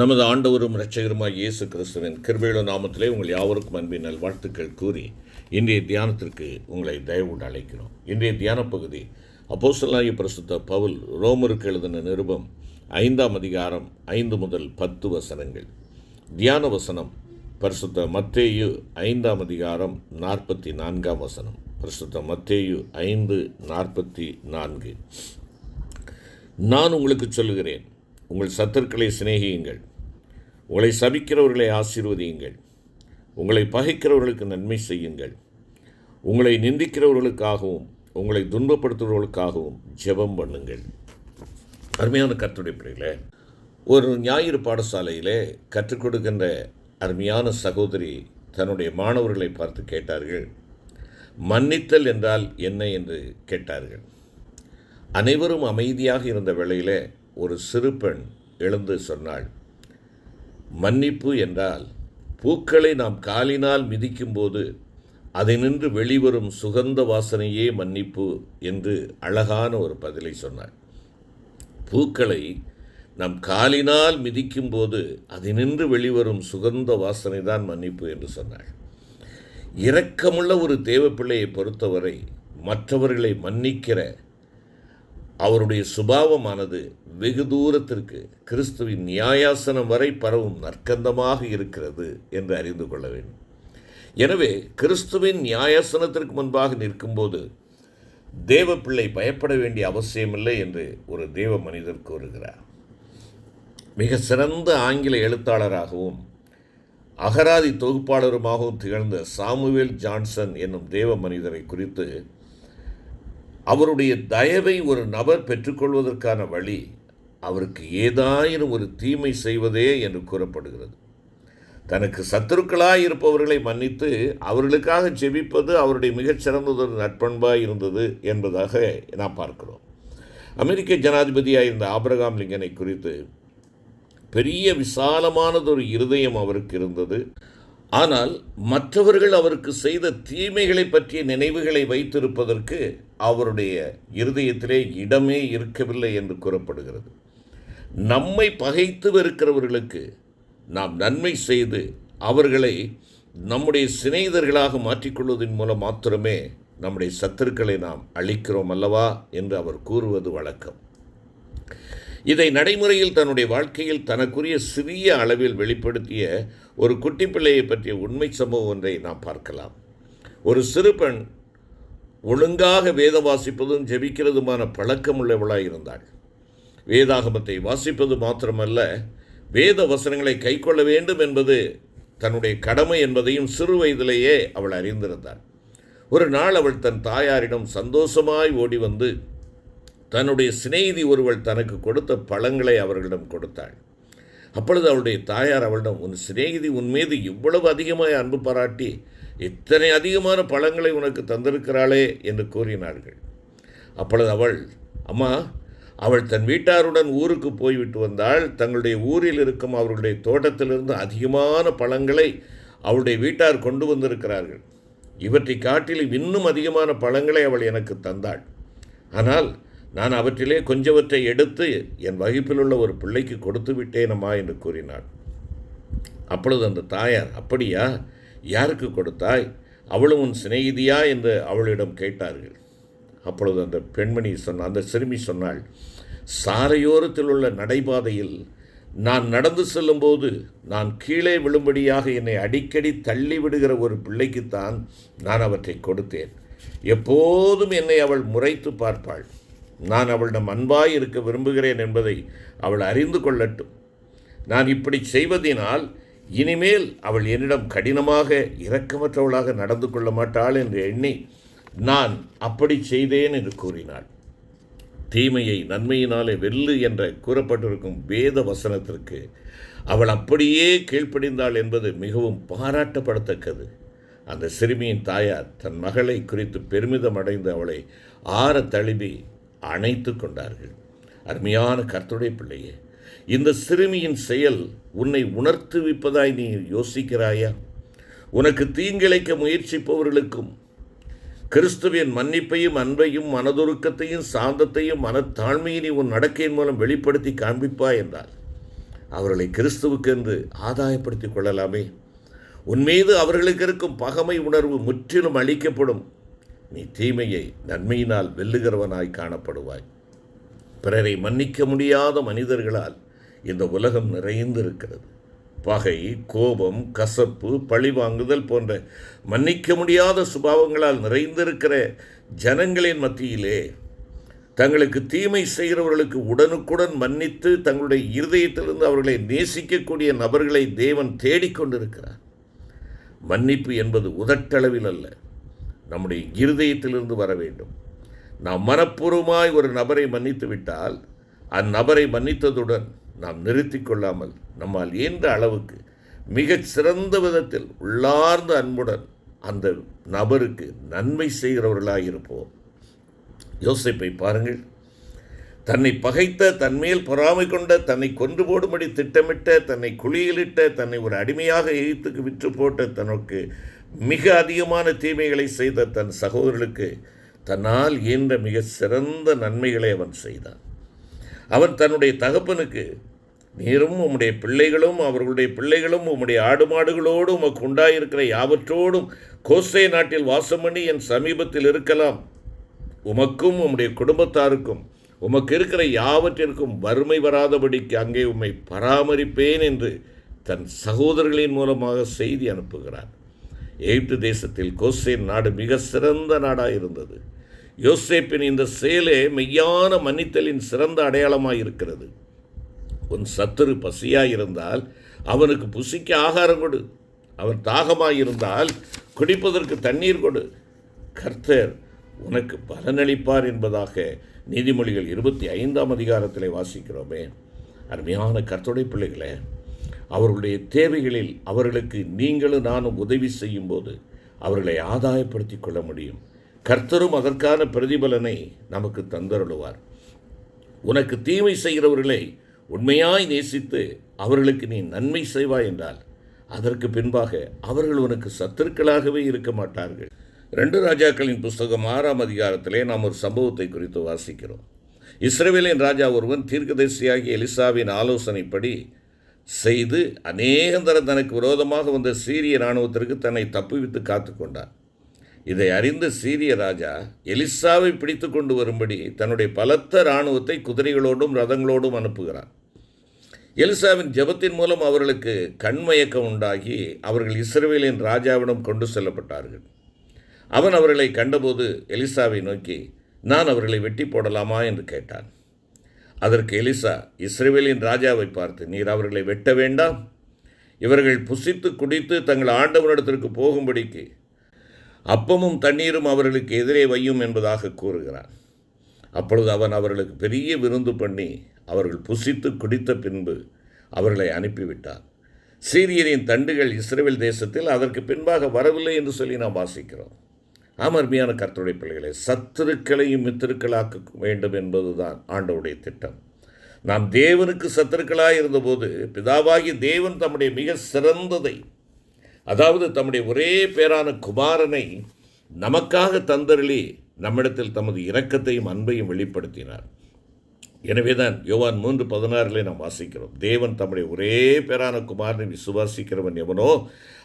நமது ஆண்டவரும் இரட்சகருமாய் இயேசு கிறிஸ்துவின் கிருபையுள்ள நாமத்திலே உங்கள் யாவருக்கும் அன்பின் நல்வாழ்த்துக்கள் கூறி இன்றைய தியானத்திற்கு உங்களை தயவுண்டு அழைக்கிறோம். இன்றைய தியான பகுதி அப்போசலாய பிரசுத்த பவுல் ரோமருக்கு எழுதின நிருபம் ஐந்தாம் அதிகாரம் ஐந்து முதல் பத்து வசனங்கள். தியான வசனம் பரிசுத்த மத்தேயு ஐந்தாம் அதிகாரம் நாற்பத்தி நான்காம் வசனம். பரிசுத்த மத்தேயு ஐந்து நாற்பத்தி நான்கு. நான் உங்களுக்கு சொல்லுகிறேன். உங்கள் சத்துருக்களை சிநேகியுங்கள். உங்களை சபிக்கிறவர்களை ஆசீர்வதியுங்கள். உங்களை பகைக்கிறவர்களுக்கு நன்மை செய்யுங்கள். உங்களை நிந்திக்கிறவர்களுக்காகவும் உங்களை துன்பப்படுத்துபவர்களுக்காகவும் ஜெபம் பண்ணுங்கள். அருமையான கர்த்தருடைய பிள்ளைகளே ஒரு ஞாயிறு பாடசாலையிலே கற்றுக் கொடுக்கின்ற அருமையான சகோதரி தன்னுடைய மாணவர்களை பார்த்து கேட்டார்கள் மன்னித்தல் என்றால் என்ன? என்று கேட்டார்கள். அனைவரும் அமைதியாக இருந்த வேளையிலே ஒரு சிறு பெண் எழுந்து சொன்னாள் மன்னிப்பு என்றால் பூக்களை நாம் காலினால் மிதிக்கும்போது அதை நின்று வெளிவரும் சுகந்த வாசனையே மன்னிப்பு என்று அழகான ஒரு பதிலை சொன்னாள். பூக்களை நம் காலினால் மிதிக்கும்போது அதை நின்று வெளிவரும் சுகந்த வாசனை தான் மன்னிப்பு என்று சொன்னாள். இரக்கமுள்ள ஒரு தேவப்பிள்ளையை பொறுத்தவரை மற்றவர்களை மன்னிக்கிற அவருடைய சுபாவமானது வெகு தூரத்திற்கு கிறிஸ்துவின் நியாயாசனம் வரை பரவும் நற்கந்தமாக இருக்கிறது என்று அறிந்து கொள்ள வேண்டும். எனவே கிறிஸ்துவின் நியாயாசனத்திற்கு முன்பாக நிற்கும்போது தேவ பிள்ளை பயப்பட வேண்டிய அவசியமில்லை என்று ஒரு தேவ மனிதர் கூறுகிறார். மிக சிறந்த ஆங்கில எழுத்தாளராகவும் அகராதி தொகுப்பாளருமாகவும் திகழ்ந்த சாமுவேல் ஜான்சன் என்னும் தேவ மனிதரை குறித்து அவருடைய தயவை ஒரு நபர் பெற்றுக்கொள்வதற்கான வழி அவருக்கு ஏதாயினும் ஒரு தீமை செய்வதே என்று கூறப்படுகிறது. தனக்கு சத்துருக்களாக இருப்பவர்களை மன்னித்து அவர்களுக்காக ஜெபிப்பது அவருடைய மிகச்சிறந்ததொரு நட்பண்பாக இருந்தது என்பதாக நாம் பார்க்கிறோம். அமெரிக்க ஜனாதிபதியாக இருந்த ஆப்ரகாம் லிங்கனை குறித்து பெரிய விசாலமானதொரு இருதயம் அவருக்கு இருந்தது. ஆனால் மற்றவர்கள் அவருக்கு செய்த தீமைகளை பற்றிய நினைவுகளை வைத்திருப்பதற்கு அவருடைய இருதயத்திலே இடமே இருக்கவில்லை என்று கூறப்படுகிறது. நம்மை பகைத்து வெறுக்கிறவர்களுக்கு நாம் நன்மை செய்து அவர்களை நம்முடைய சிநேகிதர்களாக மாற்றிக்கொள்வதன் மூலம் மாத்திரமே நம்முடைய சத்துருக்களை நாம் அழிக்கிறோம் அல்லவா என்று அவர் கூறுவது வழக்கம். இதை நடைமுறையில் தன்னுடைய வாழ்க்கையில் தனக்குரிய சிறிய அளவில் வெளிப்படுத்திய ஒரு குட்டி பிள்ளையை பற்றிய உண்மை சம்பவம் ஒன்றை நாம் பார்க்கலாம். ஒரு சிறு பெண் ஒழுங்காக வேத வாசிப்பதும் ஜெபிக்கிறதுமான பழக்கம் உள்ளவளாக இருந்தாள். வேதாகமத்தை வாசிப்பது மாத்திரமல்ல வேத வசனங்களை கைக்கொள்ள வேண்டும் என்பது தன்னுடைய கடமை என்பதையும் சிறு வயதிலேயே அவள் அறிந்திருந்தாள். ஒரு நாள் அவள் தன் தாயாரிடம் சந்தோஷமாய் ஓடி வந்து தன்னுடைய சிநேகிதி ஒருவள் தனக்கு கொடுத்த பழங்களை அவர்களிடம் கொடுத்தாள். அப்பொழுது அவளுடைய தாயார் அவளிடம் உன் சிநேகிதி உன் மீது இவ்வளவு அதிகமாக அன்பு பாராட்டி இத்தனை அதிகமான பழங்களை உனக்கு தந்திருக்கிறாளே என்று கூறினார்கள். அப்பொழுது அவள் அம்மா அவள் தன் வீட்டாருடன் ஊருக்கு போய்விட்டு வந்தால் தங்களுடைய ஊரில் இருக்கும் அவர்களுடைய தோட்டத்திலிருந்து அதிகமான பழங்களை அவளுடைய வீட்டார் கொண்டு வந்திருக்கிறார்கள். இவற்றை காட்டிலும் இன்னும் அதிகமான பழங்களை அவள் எனக்கு தந்தாள். ஆனால் நான் அவற்றிலே கொஞ்சவற்றை எடுத்து என் வகுப்பில் உள்ள ஒரு பிள்ளைக்கு கொடுத்து விட்டேனம்மா என்று கூறினாள். அப்பொழுது அந்த தாயார் அப்படியா? யாருக்கு கொடுத்தாய்? அவளும் உன் சிநேகிதியா? என்று அவளிடம் கேட்டார்கள். அப்பொழுது அந்த பெண்மணி சொன்ன அந்த சிறுமி சொன்னாள் சாலையோரத்தில் உள்ள நடைபாதையில் நான் நடந்து செல்லும்போது நான் கீழே விழும்படியாக என்னை அடிக்கடி தள்ளி விடுகிற ஒரு பிள்ளைக்குத்தான் நான் அவற்றை கொடுத்தேன். எப்போதும் என்னை அவள் முறைத்து பார்ப்பாள். நான் அவளிடம் அன்பாய் இருக்க விரும்புகிறேன் என்பதை அவள் அறிந்து கொள்ளட்டும். நான் இப்படி செய்வதினால் இனிமேல் அவள் என்னிடம் கடினமாக இரக்கமற்றவளாக நடந்து கொள்ள மாட்டாள் என்று எண்ணி நான் அப்படி செய்தேன் என்று கூறினாள். தீமையை நன்மையினாலே வெல்லு என்ற கூறப்பட்டிருக்கும் வேத வசனத்திற்கு அவள் அப்படியே கீழ்ப்படிந்தாள் என்பது மிகவும் பாராட்டப்படத்தக்கது. அந்த சிறுமியின் தாயார் தன் மகளை குறித்து பெருமிதம் அடைந்து அவளை ஆற தழுவி அணைத்து கொண்டார்கள். அருமையான கர்த்துடைய பிள்ளையே இந்த சிறுமியின் செயல் உன்னை உணர்த்துவிப்பதாய் நீ யோசிக்கிறாயா? உனக்கு தீங்கிழைக்க முயற்சிப்பவர்களுக்கும் கிறிஸ்துவின் மன்னிப்பையும் அன்பையும் மனதுருக்கத்தையும் சாந்தத்தையும் மனத்தாழ்மையை நீ உன் நடக்கையின் மூலம் வெளிப்படுத்தி காண்பிப்பாய் என்றார் அவர்களை கிறிஸ்துவுக்கு என்று ஆதாயப்படுத்திக் கொள்ளலாமே. உன்மீது அவர்களுக்கு இருக்கும் பகமை உணர்வு முற்றிலும் அளிக்கப்படும் நீ தீமையை நன்மையினால் வெல்லுகிறவனாய் காணப்படுவாய். பிறரை மன்னிக்க முடியாத மனிதர்களால் இந்த உலகம் நிறைந்திருக்கிறது. பகை கோபம் கசப்பு பழிவாங்குதல் போன்ற மன்னிக்க முடியாத சுபாவங்களால் நிறைந்திருக்கிற ஜனங்களின் மத்தியிலே தங்களுக்கு தீமை செய்கிறவர்களுக்கு உடனுக்குடன் மன்னித்து தங்களுடைய இருதயத்திலிருந்து அவர்களை நேசிக்கக்கூடிய நபர்களை தேவன் தேடிக்கொண்டிருக்கிறார். மன்னிப்பு என்பது உதட்டளவில் அல்ல. நம்முடைய இருதயத்திலிருந்து வர வேண்டும். நாம் மனப்பூர்வமாய் ஒரு நபரை மன்னித்து விட்டால் அந்நபரை மன்னித்ததுடன் நாம் நிறுத்தி கொள்ளாமல் நம்மால் இயன்ற அளவுக்கு மிகச் சிறந்த விதத்தில் உள்ளார்ந்த அன்புடன் அந்த நபருக்கு நன்மை செய்கிறவர்களாக இருப்போம். யோசிப்பை பாருங்கள். தன்னை பகைத்த தன்மேல் பொறாமை கொண்ட தன்னை கொன்று போடும்படி திட்டமிட்ட தன்னை குழியிலிட்ட தன்னை ஒரு அடிமையாக எய்த்துக்கு விற்று போட்ட தனக்கு மிக அதிகமான தீமைகளை செய்த தன் சகோதரர்களுக்கு தன்னால் இயன்ற மிக சிறந்த நன்மைகளை அவன் செய்தான். அவன் தன்னுடைய தகப்பனுக்கு நீரும் உம்முடைய பிள்ளைகளும் அவர்களுடைய பிள்ளைகளும் உம்முடைய ஆடு மாடுகளோடு உமக்கு உண்டாயிருக்கிற யாவற்றோடும் கோசை நாட்டில் வாசம் பண்ணி என் சமீபத்தில் இருக்கலாம். உமக்கும் உம்முடைய குடும்பத்தாருக்கும் உமக்கு இருக்கிற யாவற்றிற்கும் வறுமை வராதபடிக்கு அங்கே உம்மை பராமரிப்பேன் என்று தன் சகோதரர்களின் மூலமாக செய்தி அனுப்புகிறார் எகிப்து தேசத்தில் கோசேன் நாடு மிக சிறந்த நாடாக இருந்தது. யோசேப்பின் இந்த செயலே மெய்யான மன்னித்தலின் சிறந்த அடையாளமாக இருக்கிறது. உன் சத்துரு பசியாயிருந்தால் அவனுக்கு புசிக்க ஆகாரம் கொடு. அவன் தாகமாயிருந்தால் குடிப்பதற்கு தண்ணீர் கொடு. கர்த்தர் உனக்கு பலனளிப்பார் என்பதாக நீதிமொழிகள் இருபத்தி ஐந்தாம் அதிகாரத்தில் வாசிக்கிறோமே. அருமையான கர்த்தருடைய பிள்ளைகளே அவர்களுடைய தேவைகளில் அவர்களுக்கு நீங்களும் நானும் உதவி செய்யும்போது அவர்களை ஆதாயப்படுத்தி கொள்ள முடியும். கர்த்தரும் அதற்கான பிரதிபலனை நமக்கு தந்தருளுவார். உனக்கு தீமை செய்கிறவர்களை உண்மையாய் நேசித்து அவர்களுக்கு நீ நன்மை செய்வாய் என்றால் அதற்கு பின்பாக அவர்கள் உனக்கு சத்துருக்களாகவே இருக்க மாட்டார்கள். ரெண்டு ராஜாக்களின் புஸ்தகம் ஆறாம் அதிகாரத்திலே நாம் ஒரு சம்பவத்தை குறித்து வாசிக்கிறோம். இஸ்ரேவேலின் ராஜா ஒருவன் தீர்க்கதரிசியாகிய எலிசாவின் ஆலோசனைப்படி செய்து அநேகந்தரம் தனக்கு விரோதமாக வந்த சீரிய இராணுவத்திற்கு தன்னை தப்புவித்து காத்து கொண்டார் இதை அறிந்த சீரிய ராஜா எலிசாவை பிடித்து கொண்டு வரும்படி தன்னுடைய பலத்த இராணுவத்தை குதிரைகளோடும் ரதங்களோடும் அனுப்புகிறார் எலிசாவின் ஜெபத்தின் மூலம் அவர்களுக்கு கண்மயக்கம் உண்டாகி அவர்கள் இஸ்ரேலின் ராஜாவிடம் கொண்டு செல்லப்பட்டார்கள். அவன் அவர்களை கண்டபோது எலிசாவை நோக்கி நான் அவர்களை வெட்டி போடலாமா? என்று கேட்டான். அதற்கு எலிசா இஸ்ரேவேலின் ராஜாவை பார்த்து நீர் அவர்களை வெட்ட வேண்டாம். இவர்கள் புசித்து குடித்து தங்கள் ஆண்டவனிடத்திற்கு போகும்படிக்கு அப்பமும் தண்ணீரும் அவர்களுக்கு எதிரே வையும் என்பதாக கூறுகிறான் அப்பொழுது அவன் அவர்களுக்கு பெரிய விருந்து பண்ணி அவர்கள் புசித்து குடித்த பின்பு அவர்களை அனுப்பிவிட்டார் சீரியரின் தண்டுகள் இஸ்ரேல் தேசத்தில் அதற்கு பின்பாக வரவில்லை என்று சொல்லி நாம் வாசிக்கிறோம். ஆமர்மையான கர்த்தருடைய பிள்ளைகளை சத்துருக்களையும் மித்திருக்களாக்க வேண்டும் என்பதுதான் ஆண்டவுடைய திட்டம். நாம் தேவனுக்கு சத்துருக்களாக இருந்தபோது பிதாவாகி தேவன் தம்முடைய மிக சிறந்ததை அதாவது தம்முடைய ஒரே பேரான குமாரனை நமக்காக தந்தருளி நம்மிடத்தில் தமது இரக்கத்தையும் அன்பையும் வெளிப்படுத்தினார். எனவே தான் யோவான் மூன்று பதினாறிலே நாம் வாசிக்கிறோம். தேவன் தம்முடைய ஒரே பேரான குமாரனை விசுவாசிக்கிறவன் எவனோ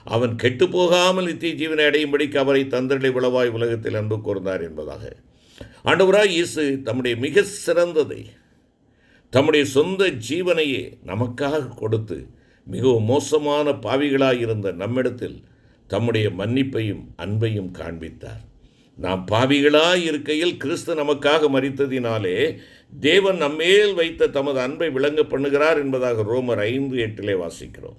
அவன் கெட்டு போகாமல் நித்திய ஜீவனை அடையும்படிக்கு அவரை தந்திரலை விளவாய் உலகத்தில் அன்பு கூர்ந்தார் என்பதாக. ஆண்டவராய் இயேசு தம்முடைய மிக சிறந்ததை தம்முடைய சொந்த ஜீவனையே நமக்காக கொடுத்து மிகவும் மோசமான பாவிகளாக இருந்த நம்மிடத்தில் தம்முடைய மன்னிப்பையும் அன்பையும் காண்பித்தார். நாம் பாவிகளாய் இருக்கையில் கிறிஸ்து நமக்காக மறித்ததினாலே தேவன் நம்மேல் வைத்த தமது அன்பை விளங்க பண்ணுகிறார் என்பதாக ரோமர் ஐந்து எட்டிலே வாசிக்கிறோம்.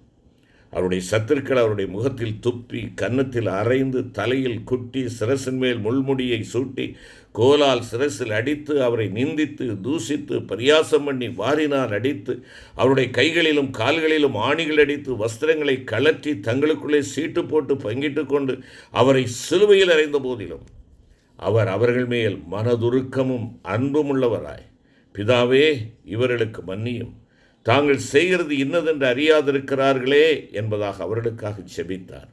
அவருடைய சத்துருக்கள் அவருடைய முகத்தில் துப்பி கன்னத்தில் அரைந்து தலையில் குட்டி சிரசின் மேல் முள்முடியை சூட்டி கோலால் சிரசில் அடித்து அவரை நிந்தித்து தூசித்து பரியாசம் பண்ணி வாரினால் அடித்து அவருடைய கைகளிலும் கால்களிலும் ஆணிகள் அடித்து வஸ்திரங்களை கலற்றி தங்களுக்குள்ளே சீட்டு போட்டு பங்கிட்டு கொண்டு அவரை சிலுவையில் அறைந்த போதிலும் அவர் அவர்கள் மேல் மனதுருக்கமும் அன்பும் உள்ளவராய். பிதாவே இவர்களுக்கு மன்னியும். தாங்கள் செய்கிறது இன்னதென்று அறியாதிருக்கிறார்களே என்பதாக அவர்களுக்காக செபித்தார்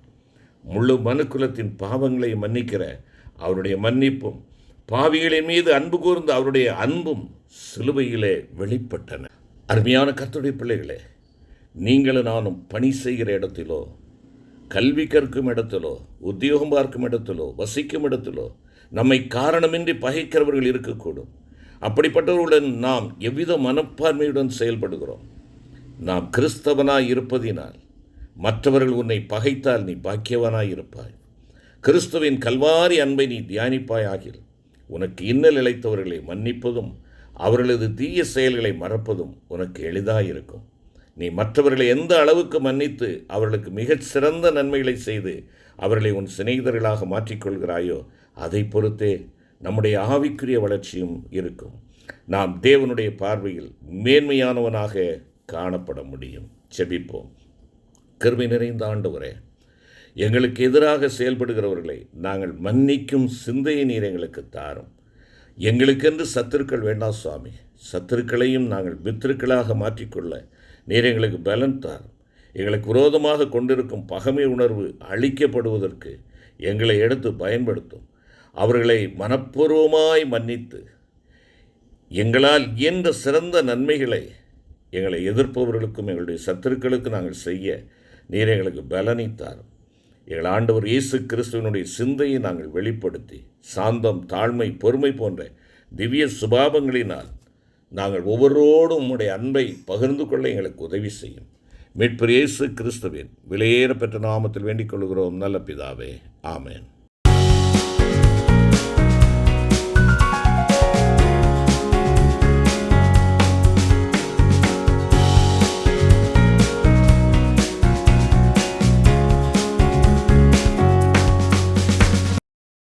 முழு மனுக்குலத்தின் பாவங்களை மன்னிக்கிற அவருடைய மன்னிப்பும் பாவிகளின் மீது அன்பு கூர்ந்த அவருடைய அன்பும் சிலுவையிலே வெளிப்பட்டன. அருமையான கத்துடைய பிள்ளைகளே நீங்களும் நானும் பணி செய்கிற இடத்திலோ கல்வி கற்கும் இடத்திலோ உத்தியோகம் பார்க்கும் இடத்திலோ வசிக்கும் இடத்திலோ நம்மை காரணமின்றி பகைக்கிறவர்கள் இருக்கக்கூடும். அப்படிப்பட்டவர்களுடன் நாம் எவ்வித மனப்பான்மையுடன் செயல்படுகிறோம்? நாம் கிறிஸ்தவனாய் இருப்பதினால் மற்றவர்கள் உன்னை பகைத்தால் நீ பாக்கியவனாய் இருப்பாய். கிறிஸ்துவின் கல்வாரி அன்பை நீ தியானிப்பாய் ஆகில் உனக்கு இன்னல் இழைத்தவர்களை மன்னிப்பதும் அவர்களது தீய செயல்களை மறப்பதும் உனக்கு எளிதாயிருக்கும். நீ மற்றவர்களை எந்த அளவுக்கு மன்னித்து அவர்களுக்கு மிகச் சிறந்த நன்மைகளை செய்து அவர்களை உன் சிநேகிதர்களாக மாற்றிக்கொள்கிறாயோ அதை பொறுத்தே நம்முடைய ஆவிக்குரிய வளர்ச்சியும் இருக்கும். நாம் தேவனுடைய பார்வையில் மேன்மையானவனாக காணப்பட முடியும். செபிப்போம் கருமை நிறைந்த ஆண்டவரே எங்களுக்கு எதிராக செயல்படுகிறவர்களை நாங்கள் மன்னிக்கும் சிந்தையை நீர் எங்களுக்கு தாரும். எங்களுக்கென்று சத்துருக்கள் வேண்டாம் சுவாமி. சத்துருக்களையும் நாங்கள் பித்திருக்களாக மாற்றிக்கொள்ள நீர் எங்களுக்கு பலன் தாரும். எங்களுக்கு விரோதமாக கொண்டிருக்கும் பகமை உணர்வு அழிக்கப்படுவதற்கு எங்களை எடுத்து பயன்படுத்தும். அவர்களை மனப்பூர்வமாய் மன்னித்து எங்களால் இயன்ற சிறந்த நன்மைகளை எங்களை எதிர்ப்பவர்களுக்கும் எங்களுடைய சத்துருக்களுக்கும் நாங்கள் செய்ய நீர் எங்களுக்கு பலனித்தாரும் எங்கள் ஆண்டவர் இயேசு கிறிஸ்துவனுடைய சிந்தையை நாங்கள் வெளிப்படுத்தி சாந்தம் தாழ்மை பொறுமை போன்ற திவ்ய சுபாவங்களினால் நாங்கள் ஒவ்வொருவரோடும் உம்முடைய அன்பை பகிர்ந்து கொள்ள எங்களுக்கு உதவி செய்யும். மீட்பர் இயேசு கிறிஸ்துவின் விலையேற பெற்ற நாமத்தில் வேண்டிக் கொள்கிறோம். நல்ல பிதாவே ஆமேன்.